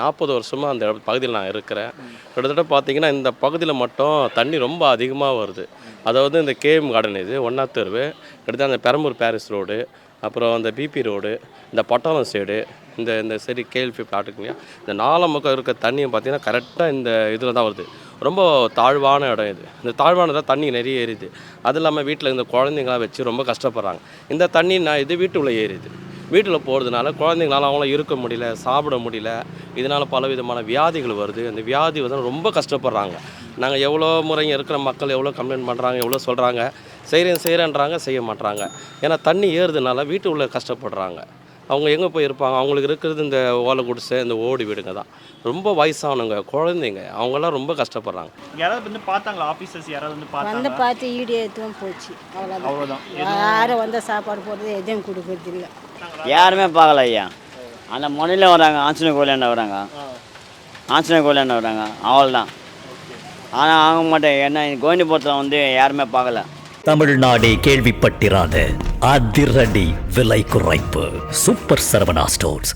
நாற்பது வருஷமாக அந்த பகுதியில் நான் இருக்கிறேன். கிட்டத்தட்ட பார்த்தீங்கன்னா இந்த பகுதியில் மட்டும் தண்ணி ரொம்ப அதிகமாக வருது. அதாவது இந்த கேஎம் கார்டன் இது ஒன்றா தெருவு கிட்டத்தட்ட அந்த பெரம்பூர் பேரிஸ் ரோடு அப்புறம் அந்த பிபி ரோடு இந்த பட்டாளம் சைடு இந்த இந்த சரி கேஎல்பி காட்டுக்குங்க இந்த நாலாம் பக்கம் இருக்க தண்ணியும் பார்த்தீங்கன்னா கரெக்டாக இந்த இதில் தான் வருது. ரொம்ப தாழ்வான இடம் இது. இந்த தாழ்வானதாக தண்ணி நிறைய ஏறிது. அது இல்லாமல் வீட்டில் இந்த குழந்தைங்களாம் வச்சு ரொம்ப கஷ்டப்படுறாங்க. இந்த தண்ணி நான் இது வீட்டுக்குள்ளே ஏறிது. வீட்டில் போகிறதுனால குழந்தைங்களால அவங்களாம் இருக்க முடியல சாப்பிட முடியல. இதனால் பல விதமான வியாதிகள் வருது. அந்த வியாதி வந்து ரொம்ப கஷ்டப்படுறாங்க. நாங்கள் எவ்வளோ முறைங்க இருக்கிற மக்கள் எவ்வளோ கம்ப்ளைண்ட் பண்ணுறாங்க எவ்வளோ சொல்கிறாங்க செய்கிறேன் செய்கிறேன்றாங்க செய்ய மாட்றாங்க. ஏன்னா தண்ணி ஏறுறதுனால வீட்டு உள்ள கஷ்டப்படுறாங்க. அவங்க எங்கே போய் இருப்பாங்க? அவங்களுக்கு இருக்கிறது இந்த ஓலை குடிசை இந்த ஓடி வீடுங்க தான். ரொம்ப வயசானவங்க குழந்தைங்க அவங்கெல்லாம் ரொம்ப கஷ்டப்படுறாங்க. யாராவது வந்து பார்த்தாங்களா? ஆஃபீஸர்ஸ் யாராவது வந்து வந்து பார்த்தாங்களா பார்த்து ஈடு ஏற்றுவும் போச்சு. அவ்வளோதான் அவ்வளோதான் யாரும் வந்து சாப்பாடு போடுறது எதுவும் கொடுக்கறது இல்லை யாருமே பார்க்கல ஐயா. அந்த முனையில் வராங்க ஆஞ்சநேய கோயிலாண்ட வராங்க. ஆஞ்சநேய கோயிலாண்ட வராங்க அவ்வளோதான் ஆனால் ஆக மாட்டேன். ஏன்னா கோவிந்தபுரத்தில் வந்து யாருமே பார்க்கல. தமிழ்நாடே கேள்விப்பட்டிராத அதிரடி விலை குறைப்பு. Super Saravana stores.